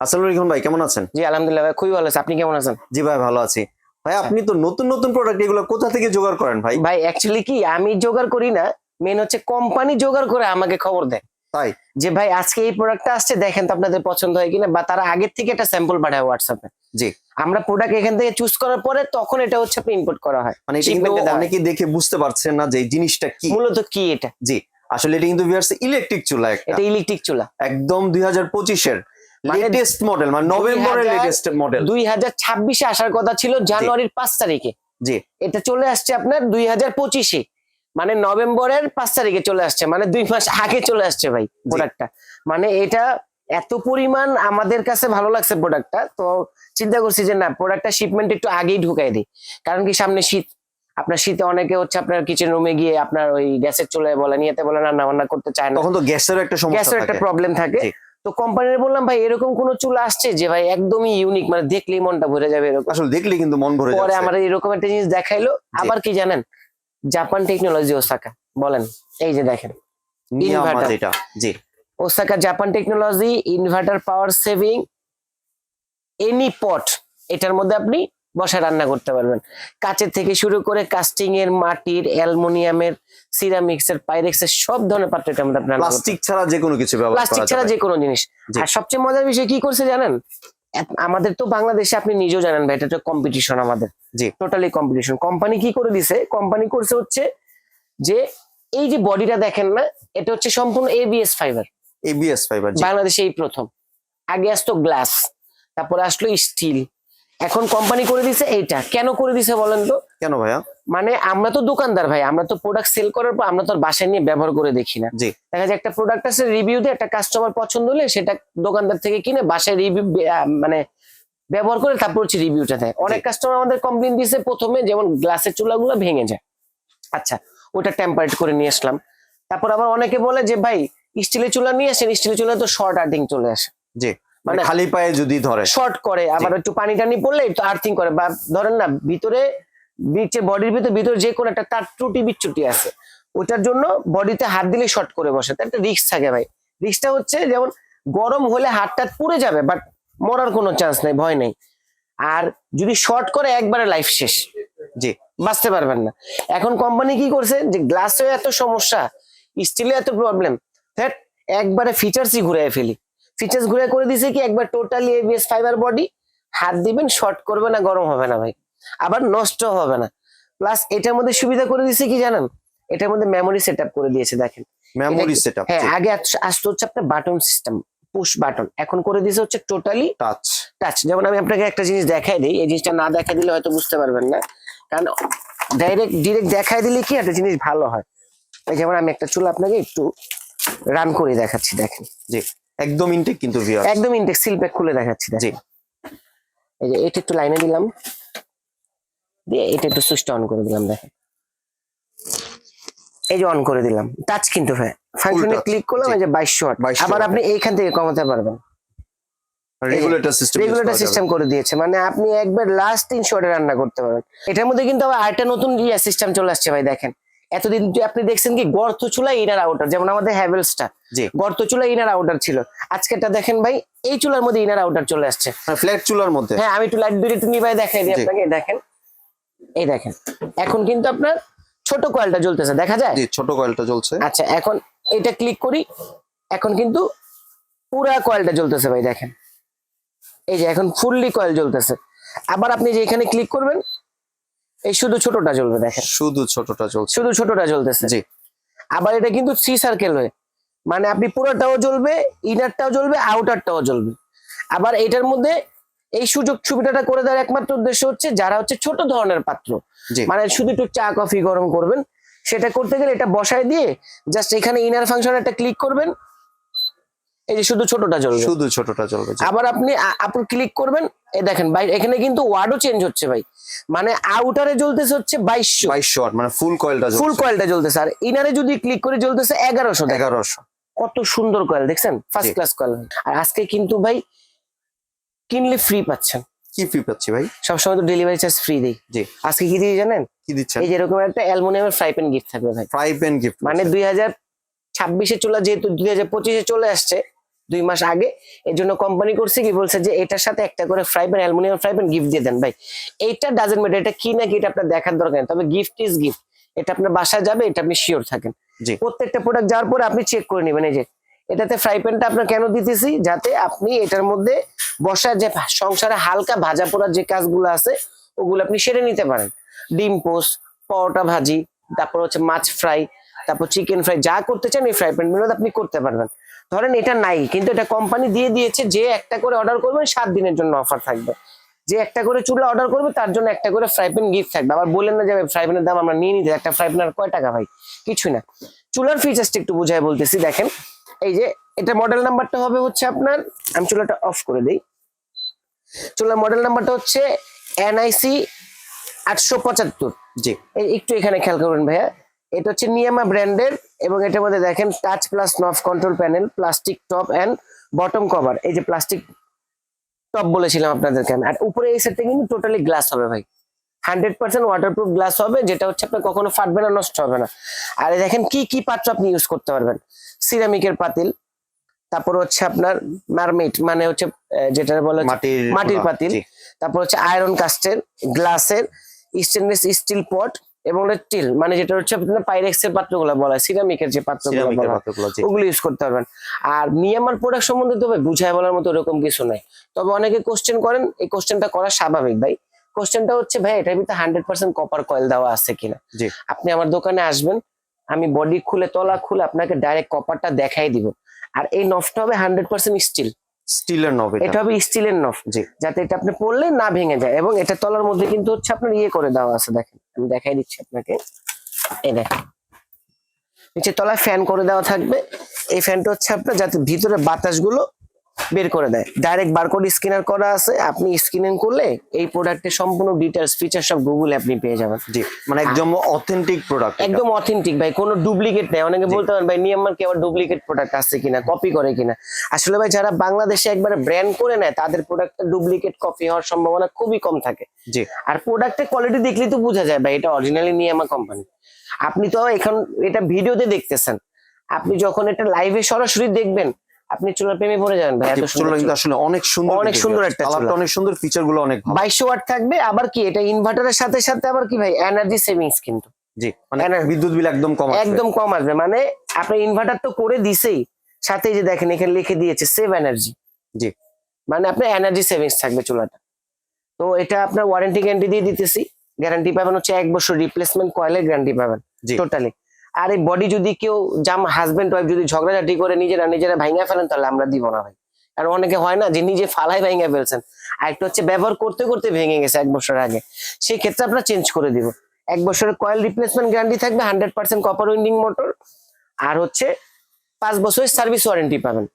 আসসালামু আলাইকুম ভাই কেমন আছেন? জি আলহামদুলিল্লাহ ভাই খুবই ভালো আছে। আপনি কেমন আছেন? জি ভাই ভালো আছি। ভাই আপনি তো নতুন নতুন প্রোডাক্ট এগুলো কোথা থেকে জোগাড় করেন ভাই? ভাই অ্যাকচুয়ালি কি আমি জোগাড় করি না মেন হচ্ছে কোম্পানি জোগাড় করে আমাকে খবর দেয়। তাই? যে ভাই আজকে এই প্রোডাক্টটা আসছে দেখেন তো আপনাদের পছন্দ হয় কিনা বা তারা আগের থেকে একটা স্যাম্পল পাঠায় হোয়াটসঅ্যাপে জি। আমরা প্রোডাক্ট এখান থেকে চুজ করার পরে তখন এটা হচ্ছে আপনি ইম্পোর্ট করা হয় মানে। অনেকেই দেখে বুঝতে পারছেন না যে জিনিসটা কি। মূলত কি এটা? জি আসলে এটা কিন্তু ভিউয়ার্স ইলেকট্রিক চুলা একটা। এটা ইলেকট্রিক চুলা। একদম দুই হাজার পঁচিশের। লেটেস্ট মডেল মানে নভেম্বরের 2000 লেটেস্ট মডেল দুই হাজার ছাব্বিশে আসার কথা ছিল জানুয়ারির পাঁচ তারিখে। জি। এটা চলে আসছে আপনার দুই হাজার পঁচিশে। মানে নভেম্বরের পাঁচ তারিখে চলে আসছে। মানে দুই মাস আগে চলে আসছে ভাই প্রোডাক্টটা মানে এটা এত পরিমাণ আমাদের কাছে ভালো লাগছে প্রোডাক্টটা তো চিন্তা করছি যে না প্রোডাক্টটা শিপমেন্ট একটু আগেই ঢুকাই দিই। কারণ কি সামনে শীত আপনার শীতে অনেকে হচ্ছে আপনার কিচেন রুমে গিয়ে আপনার ওই গ্যাসের চলে বলেন ইয়েতে বলেন রান্না বান্না করতে চায় না। তখন তো গ্যাসের একটা সমস্যা গ্যাসের একটা প্রবলেম থাকে। তো কোম্পানির বললাম ভাই এরকম কোন চুল আসছে যে ভাই একদমই ইউনিক মানে দেখলেই মনটা ভরে যাবে এরকম? আসলে দেখলে কিন্তু মন ভরে পরে আমার এরকম একটা জিনিস দেখাইলো। আবার কি জানেন? জাপান টেকনোলজি ওসাকা বলেন এই যে দেখেন। inverter। এটা জি। Osaka Japan technology inverter power saving any পট এটার মধ্যে আপনি বসে রান্না করতে পারবেন। কাচের থেকে শুরু করে কাস্টিং এর মাটির অ্যালুমিনিয়ামের সিরামিক্স এর পাইরেক্স এর সব ধরনের পাত্র এটার মধ্যে আপনি প্লাস্টিক ছাড়া যে কোনো কিছু ব্যবহার প্লাস্টিক ছাড়া যে কোনো জিনিস। আর সবচেয়ে মজার বিষয় কি করছে জানেন? আমাদের তো বাংলাদেশে আপনি নিজেও জানেন ভাই এটা তো কম্পিটিশন আমাদের। জি। টোটালি কম্পিটিশন কোম্পানি কি করে দিছে? কোম্পানি করছে হচ্ছে যে এই যে বডিটা দেখেন না এটা হচ্ছে সম্পূর্ণ এবিএস ফাইবার এবিএস ফাইবার জি। বাংলাদেশে এই প্রথম। আগে আসতো গ্লাস তারপরে আসলো স্টিল। এখন কোম্পানি করে দিছে এইটা। কেন করে দিছে বলেন তো? কেন ভাইয়া? মানে আমরা তো দোকানদার ভাই আমরা তো প্রোডাক্ট সেল করার পর আমরা তো বাসায় নিয়ে ব্যবহার করে দেখি না। দেখা যায় একটা প্রোডাক্ট আছে রিভিউ দিয়ে একটা কাস্টমার পছন্দ হলে সেটা দোকানদার থেকে কিনে বাসায় রিভিউ মানে ব্যবহার করে তারপর হচ্ছে রিভিউটা দেয়। অনেক কাস্টমার আমাদের কমপ্লেন দিছে প্রথমে যেমন গ্লাসের চুলাগুলো ভেঙে যায়। আচ্ছা ওটা টেম্পারেট করে নিয়ে আসলাম। তারপর আবার অনেকে বলে যে ভাই স্টিলের চুলা নিয়ে আসেন স্টিলের চুলা তো শর্ট আর্টিং চলে আসে। জি। মানে খালি পায়ে যদি ধরে। শর্ট করে আবার একটু পানি টানি পড়লে একটু আর্থিং করে। বা ধরেন না ভিতরে নিচে বডির ভিতরে ভিতরে যে কোনো একটা তার ত্রুটি বিচ্ছুটি আছে ওটার জন্য বডিতে হাত দিলে শর্ট করে বসে। তার একটা রিক্স থাকে ভাই। রিস্কটা হচ্ছে যেমন গরম হলে হাতটা পুড়ে যাবে বাট মরার কোনো চান্স নেই ভয় নেই। আর যদি শর্ট করে একবারে লাইফ শেষ। জি বাঁচতে পারবেন না। এখন কোম্পানি কি করছে? যে গ্লাসেও এত সমস্যা স্টিলে এত প্রবলেম একবারে ফিচার্সই ঘুরে ফেলি। ফিচার্স ঘুরে করে দিছে কি একবার টোটালি এবিএস ফাইবার বডি হাত দিবেন শর্ট করবে না গরম হবে না ভাই। আবার নষ্ট হবে না। প্লাস এটার মধ্যে সুবিধা করে দিছে কি জানেন? এটার মধ্যে মেমোরি সেট করে দিয়েছে দেখেন। মেমোরি সেটআপ হ্যাঁ আগে আস- আসতো হচ্ছে আপনার বাটন সিস্টেম পুশ বাটন এখন করে দিয়েছে হচ্ছে টোটালি টাচ টাচ যেমন আমি আপনাকে একটা জিনিস দেখাই দিই এই জিনিসটা না দেখাই দিলে হয়তো বুঝতে পারবেন না। কারণ ডাইরেক্ট ডিরেক্ট দেখাই দিলে কি একটা জিনিস ভালো হয়। যেমন আমি একটা চুল আপনাকে একটু রান করে দেখাচ্ছি দেখেন। জি। একদম ইনটেক কিন্তু ভিউয়ার একদম ইনটেক্স সিল প্যাক খুলে দেখাচ্ছি জি। এই যে এটা একটু লাইনে দিলাম। দিয়ে এটা একটু সুইচটা অন করে দিলাম দেখেন এই যে অন করে দিলাম। টাচ কিন্তু হ্যাঁ ফাংশনে ক্লিক করলাম এই যে বাইশশো ওয়াট 2200 আবার আপনি এইখান থেকে কমাতে পারবেন। রেগুলেটর সিস্টেম রেগুলেটর সিস্টেম করে দিয়েছে। মানে আপনি একবার লাস্ট তিন শটে রান্না করতে পারবেন। এটার মধ্যে কিন্তু আবার আরেকটা নতুন সিস্টেম চলে আসছে ভাই দেখেন। এতদিন যে আপনি দেখছেন কি গর্ত চুলা ইনার আউটার যেমন আমাদের হ্যাভেলসটা। গর্ত চুলা ইনার আউটার ছিল। আজকেরটা দেখেন ভাই এই চুলার মধ্যে ইনার আউটার চলে আসছে। ফ্ল্যাট চুলার মধ্যে? হ্যাঁ আমি একটু লাইট বিরিটি নিয়ে দেখাই দিই আপনাকে দেখেন। এই দেখেন এখন কিন্তু আপনার ছোট কয়েলটা জ্বলতেছে দেখা যায়? জি ছোট কয়েলটা জ্বলছে। আচ্ছা এখন এটা ক্লিক করি এখন কিন্তু পুরা কয়েলটা জ্বলতেছে ভাই দেখেন। এই যে এখন ফুললি কয়েল জ্বলতেছে। আবার আপনি যে এখানে ক্লিক করবেন এই শুধু ছোটটা জ্বলবে দেখেন। শুধু ছোটটা চলছে শুধু ছোটটা জ্বলতেছে। জি। আবার এটা কিন্তু সি সার্কেল হয়ে। মানে আপনি পুরোটাও জ্বলবে ইনারটাও জ্বলবে আউটারটাও জ্বলবে। আবার এটার মধ্যে এই সুযোগ সুবিধাটা করে দেওয়ার একমাত্র উদ্দেশ্য হচ্ছে যারা হচ্ছে ছোট ধরনের পাত্র। মানে শুধু একটু চা কফি গরম করবেন। সেটা করতে গেলে এটা বসায় দিয়ে জাস্ট এখানে ইনার ফাংশন একটা ক্লিক করবেন। এই যে শুধু ছোটটা জ্বলবে শুধু ছোটটা চলবে আবার আপনি আপনি ক্লিক করবেন এই দেখেন ভাই এখানে কিন্তু ওয়ার্ডও চেঞ্জ হচ্ছে ভাই। মানে আউটারে জ্বলতেছে হচ্ছে বাইশশো। বাইশশো মানে ফুল কয়েলটা ফুল কয়েলটা জ্বলতেছে আর ইনারে যদি ক্লিক করে জ্বলতেছে এগারোশো এগারোশো। কত সুন্দর কয়েল দেখছেন? ফার্স্ট ক্লাস কয়েল আর আজকে কিন্তু ভাই কিনলে ফ্রি পাচ্ছেন। কি ফি পাচ্ছি ভাই? সবসময় তো ডেলিভারি চার্জ ফ্রি দেই। জি। আজকে কি দিয়ে জানেন? কি দিচ্ছেন? এই যে এরকম একটা অ্যালুমিনিয়ামের ফ্রাই প্যান গিফট থাকবে ভাই। ফ্রাই প্যান গিফট মানে দুই হাজার ছাব্বিশে চলে যেহেতু দুই হাজার পঁচিশে চলে আসছে দুই মাস আগে। এর জন্য কোম্পানি করছে কি বলছে যে এটার সাথে একটা করে fry pan aluminium fry pan gift দিয়ে দেন। ভাই এইটা ডাজেন্ট ম্যাটার এটা কি না কি এটা আপনার দেখার দরকার নেই। তবে গিফট ইজ গিফট এটা আপনার বাসায় যাবে এটা আপনি শিওর থাকেন। প্রত্যেকটা প্রোডাক্ট যাওয়ার পরে আপনি চেক করে নেবেন। এই যে এটাতে ফ্রাই প্যানটা আপনার কেন দিতেছি? যাতে আপনি এটার মধ্যে বসার যে সংসারে হালকা ভাজা পোড়ার যে কাজগুলো আছে ওগুলো আপনি সেরে নিতে পারেন। ডিম পোস্ট পরোটা ভাজি তারপর হচ্ছে মাছ ফ্রাই তারপর চিকেন ফ্রাই যা করতে চান এই ফ্রাই প্যান আপনি করতে পারবেন। ধরেন এটা নাই কিন্তু এটা কোম্পানি দিয়ে দিয়েছে যে একটা করে অর্ডার করবেন সাত দিনের জন্য অফার থাকবে। যে একটা করে চুলা অর্ডার করবে তার জন্য একটা করে ফ্রাই প্যান গিফট থাকবে। আবার বলেন না যে ফ্রাই প্যানের দাম আমরা নিয়ে নিতে একটা ফ্রাই প্যানের কয় টাকা ভাই? কিছুই না। চুলার ফিচার্সটা একটু বুঝাই বলতেছি দেখেন। এই যে এটা মডেল নাম্বারটা হবে হচ্ছে আপনার আমি চুলাটা অফ করে দিই। চুলার মডেল নাম্বারটা হচ্ছে এনআইসি আটশো পঁচাত্তর। জি। একটু এখানে খেয়াল করবেন ভাইয়া। এটা হচ্ছে নিয়ামা ব্র্যান্ডের এবং এটার মধ্যে দেখেন touch plus knob control panel plastic top and bottom cover এই যে প্লাস্টিক টপ বলেছিলাম আপনাদেরকে আমি। আর উপরে এই সেটটা কিন্তু টোটালি গ্লাস হবে ভাই। হান্ড্রেড পার্সেন্ট ওয়াটারপ্রুফ গ্লাস হবে যেটা হচ্ছে আপনার কখনো ফাটবে না নষ্ট হবে না। আর এই দেখেন কি কি পাত্র আপনি ইউজ করতে পারবেন? সিরামিকের পাতিল তারপর হচ্ছে আপনার মারমেট মানে হচ্ছে যেটা বলে মাটির মাটির পাতিল তারপর হচ্ছে আয়রন কাস্টের গ্লাসের স্টেনলেস স্টিল পট এবং স্টিল মানে যেটা হচ্ছে আপনার পাইরেক্সের পাত্রগুলো বলা হয় সিরামিকের যে পাত্রগুলো বলা ওগুলো ইউজ করতে পারবেন। আর নিয়ামার প্রোডাক্ট সম্বন্ধে তবে বুঝায় বলার মতো এরকম কিছু নাই। তবে অনেকে কোশ্চেন করেন এই কোশ্চেনটা করা স্বাভাবিক ভাই। কোশ্চেনটা হচ্ছে ভাই এটার ভিতরে হান্ড্রেড পার্সেন্ট কপার কয়েল দেওয়া আছে কিনা? জি। আপনি আমার দোকানে আসবেন আমি বডি খুলে তলা খুলে আপনাকে ডাইরেক্ট কপারটা দেখাই দিব। আর এই নফটা হবে হান্ড্রেড পার্সেন্ট স্টিল স্টিলের নব এটা। হবে স্টিলের যাতে এটা আপনি পড়লে না ভেঙে যায়। এবং এটা তলার মধ্যে কিন্তু হচ্ছে আপনার ইয়ে করে দেওয়া আছে, দেখেন। আমি দেখাই দিচ্ছি আপনাকে। নিচে তলায় ফ্যান করে দেওয়া থাকবে। এই ফ্যানটা হচ্ছে আপনার যাতে ভিতরে বাতাসগুলো বের করে দেয়। ডাইরেক্ট বারকোড স্ক্যানার করা আছে আপনি স্ক্যানিং করলে এই প্রোডাক্টের সম্পূর্ণ ডিটেলস ফিচার সব গুগলে আপনি পেয়ে যাবেন। জি মানে একদম অথেন্টিক প্রোডাক্ট একদম অথেন্টিক ভাই কোনো ডুপ্লিকেট নেই। অনেকে বলতে পারেন ভাই নিয়ামার কি আবার ডুপ্লিকেট প্রোডাক্ট আছে কিনা কপি করে কিনা? আসলে ভাই যারা বাংলাদেশে একবারে ব্র্যান্ড করে নেয় তাদের প্রোডাক্টটা ডুপ্লিকেট কপি হওয়ার সম্ভাবনা খুবই কম থাকে। জি। আর প্রোডাক্টের কোয়ালিটি দেখলে তো বোঝা যায় ভাই এটা অরিজিনালি নিয়ামা কোম্পানি আপনি তো এখন এটা ভিডিওতে দেখতেছেন। আপনি যখন এটা লাইভে সরাসরি দেখবেন আপনি চুলার প্রেমে পড়ে যাবেন ভাই চুলা কিন্তু আসলে অনেক সুন্দর অনেক সুন্দর একটা চুলা। অনেক সুন্দর ফিচারগুলো অনেক ভালো। বাইশশো ওয়াট থাকবে আবার কি এটা ইনভার্টারের সাথে সাথে আবার কি ভাই এনার্জি সেভিংস কিন্তু। জি মানে বিদ্যুৎ বিল একদম কম আসবে। একদম কম আসবে মানে আপনার ইনভার্টার তো করে দিছেই সাথে যে দেখেন এখানে লিখে দিয়েছে সেভ এনার্জি জি। মানে আপনার এনার্জি সেভিংস থাকবে চুলাটা। তো এটা আপনার ওয়ারেন্টি গ্যারান্টি দিয়ে দিতেছি। গ্যারান্টি পাবেন হচ্ছে এক বছর রিপ্লেসমেন্ট কয়েলের গ্যারান্টি পাবেন টোটালি আর এই বডি যদি কেউ জাম হাজবেন্ড ওয়াইফ যদি ঝগড়াঝাটি করে নিজেরা নিজেরা ভাঙা ফেলেন তাহলে আমরা দিব না ভাই। আর অনেকে হয় না যে নিজে ফালাই ভাঙা ফেলছেন। আর একটা হচ্ছে ব্যবহার করতে করতে ভেঙে গেছে এক বছর আগে। সেই ক্ষেত্রে আমরা চেঞ্জ করে দিব। এক বছরের কয়েল রিপ্লেসমেন্ট গ্যারান্টি থাকবে hundred percent copper winding motor আর হচ্ছে পাঁচ বছরের সার্ভিস ওয়ারেন্টি পাবেন।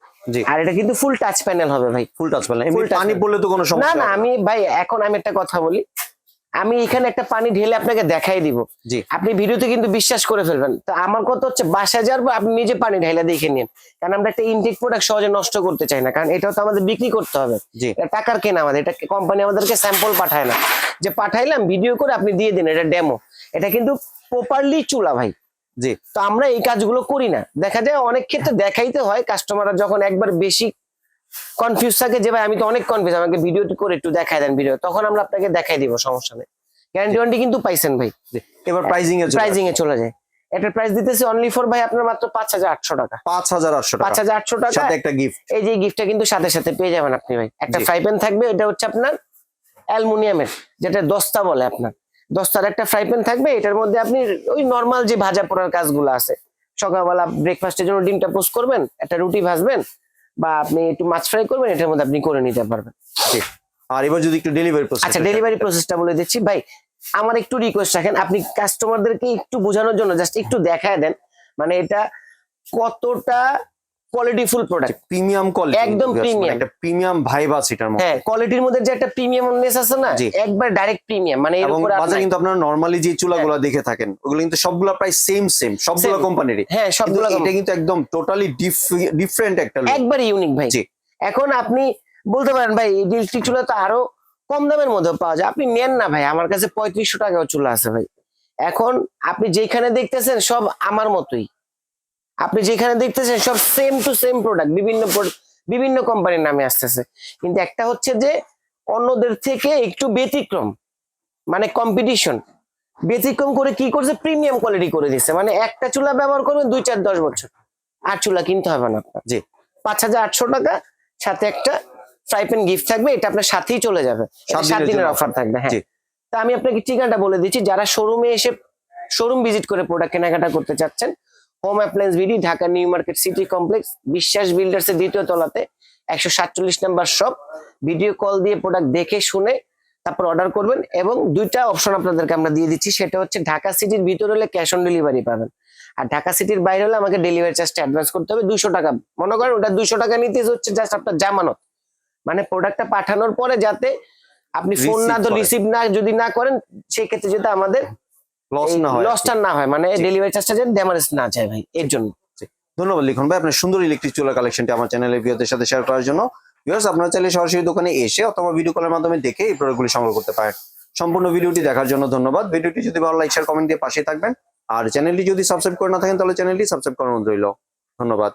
আর এটা কিন্তু ফুল টাচ প্যানেল হবে ভাই। ফুল টাচ প্যানেল পানি পড়লে তো কোনো না সমস্যা না হবে আমি ভাই এখন আমি একটা কথা বলি। আমি এখানে একটা পানি ঢেলে আপনাকে দেখাই দিব। জি। আপনি ভিডিওতে কিন্তু বিশ্বাস করে ফেলবেন। তো আমার কথা হচ্ছে বাসায় পর আপনি নিজে পানি ঢেলে দেখে নিন। কারণ আমরা একটা ইনটেক প্রোডাক্ট সহজে নষ্ট করতে চাই না কারণ এটাও তো আমাদের বিক্রি করতে হবে। টাকার কেনা আমাদের এটা কোম্পানি আমাদেরকে স্যাম্পল পাঠায় না। যে পাঠাইলাম ভিডিও করে আপনি দিয়ে দিন এটা ডেমো এটা কিন্তু প্রপারলি চুলা ভাই। জি। তো আমরা এই কাজগুলো করি না। দেখা যায় অনেক ক্ষেত্রে দেখাইতে হয় কাস্টমাররা যখন একবার বেশি কনফিউজ থাকে যে ভাই আমি তো অনেক কনফিউজ আমাকে ভিডিওটি করে একটু দেখাই দেন ভিডিও তখন আমরা আপনাকে দেখাই দিব সমস্যা নেই। গ্যারান্টি ওয়ারেন্টি কিন্তু পাইছেন ভাই। এবার প্রাইজিং এর প্রাইজিং এ চলে যায়। এটার প্রাইস দিতেছি অনলি ফর ভাই আপনার মাত্র পাঁচ হাজার আটশো টাকা। পাঁচ হাজার আটশো পাঁচ টাকা হাজার আটশো টাকা। সাথে একটা গিফট এই যে গিফটটা কিন্তু সাথে সাথে পেয়ে যাবেন আপনি ভাই। একটা ফ্রাই প্যান থাকবে এটা হচ্ছে আপনার অ্যালুমিনিয়ামের যেটা দস্তা বলে আপনার। দস্তার একটা ফ্রাই প্যান থাকবে এটার মধ্যে আপনি ওই নর্মাল যে ভাজা পোড়ার কাজগুলো আছে। সকালবেলা ব্রেকফাস্টের জন্য ডিমটা পোস্ট করবেন একটা রুটি ভাজবেন বা আপনি একটু মাছ ফ্রাই করবেন এটার মধ্যে আপনি করে নিতে পারবেন। আর এবার যদি একটু ডেলিভারি প্রসেস আচ্ছা ডেলিভারি প্রসেসটা বলে দিচ্ছি। ভাই আমার একটু রিকোয়েস্ট রাখেন আপনি কাস্টমারদেরকে একটু বোঝানোর জন্য জাস্ট একটু দেখায় দেন মানে এটা কতটা কোয়ালিটিফুল প্রোডাক্ট প্রিমিয়াম কোয়ালিটি একদম premium। একটা প্রিমিয়াম ভাইব আছে এটার মধ্যে হ্যাঁ কোয়ালিটির মধ্যে যে একটা প্রিমিয়ামনেস আছে না। একবার ডাইরেক্ট প্রিমিয়াম মানে এর উপরে বাজারে কিন্তু আপনারা নরমালি যে চুলাগুলো দেখে থাকেন ওগুলো কিন্তু সবগুলো প্রায় সেম সেম সবগুলো Same। কোম্পানিরই হ্যাঁ সবগুলো এটা কিন্তু একদম টোটালি ডিফারেন্ট একটা। একবার ইউনিক ভাই। এখন আপনি বলতে পারেন ভাই এই ইলেকট্রিক চুলা তো আরও কম দামের মধ্যে পাওয়া যায় আপনি নেন না ভাই আমার কাছে পঁয়ত্রিশশো টাকাও চুলা আছে ভাই এখন আপনি যেখানে দেখতেছেন সব আমার মতোই আপনি যেখানে দেখতেছেন সব সেম টু সেম প্রোডাক্ট বিভিন্ন বিভিন্ন কোম্পানির নামে আসতেছে। কিন্তু একটা হচ্ছে যে অন্যদের থেকে একটু ব্যতিক্রম মানে কম্পিটিশন ব্যতিক্রম করে কি করছে? প্রিমিয়াম কোয়ালিটি করে দিচ্ছে। মানে একটা চুলা ব্যবহার করবেন দুই চার দশ বছর। আর চুলা কিনতে হবে না আপনার। জি। পাঁচ হাজার আটশো টাকা সাথে একটা ফ্রাই প্যান গিফট থাকবে। এটা আপনার সাথেই চলে যাবে। সাত দিনের অফার থাকবে হ্যাঁ। তা আমি আপনাকে ঠিকানাটা বলে দিচ্ছি। যারা শোরুমে এসে শোরুম ভিজিট করে প্রোডাক্ট কেনাকাটা করতে চাচ্ছেন হোম অ্যাপ্লায়েন্স ভিডি Dhaka new market city complex Biswas builders এর দ্বিতীয় তলাতে একশো সাতচল্লিশ নাম্বার শপ ভিডিও কল দিয়ে প্রোডাক্ট দেখে শুনে তারপর অর্ডার করবেন এবং দুইটা অপশন আপনাদেরকে আমরা দিয়ে দিচ্ছি সেটা হচ্ছে ঢাকা সিটির ভিতরে হলে ক্যাশ অন ডেলিভারি পাবেন। আর ঢাকা সিটির বাইরে হলে আমাকে ডেলিভারি চার্জটা অ্যাডভান্স করতে হবে দুশো টাকা। মনে করেন ওটা দুশো টাকা নিতে হচ্ছে জাস্ট আপনার জামানত। মানে প্রোডাক্টটা পাঠানোর পরে যাতে আপনি ফোন না করেন। রিসিভ না যদি না করেন সেই ক্ষেত্রে যেটা আমাদের লস না হয় লসটা না হয় মানে ডেলিভারি চার্জটা যেন ড্যামারেজ না যায় ভাই এর জন্য। ধন্যবাদ লিখন ভাই আপনার সুন্দর ইলেকট্রিক চুলা কালেকশনটি আমার চ্যানেলের ভিউদের সাথে শেয়ার করার জন্য। ভিউয়ার্স আপনারা চাইলে সরাসরি দোকানে এসে অথবা ভিডিও কলের মাধ্যমে দেখে এই প্রোডাক্টগুলি সংগ্রহ করতে পারেন। সম্পূর্ণ ভিডিওটি দেখার জন্য ধন্যবাদ। ভিডিওটি যদি ভালো লাইক শেয়ার কমেন্ট দিয়ে পাশে থাকবেন। আর চ্যানেলটি যদি সাবস্ক্রাইব করে না থাকেন তাহলে চ্যানেলটি সাবস্ক্রাইব করার অনুরোধ রইল। ধন্যবাদ।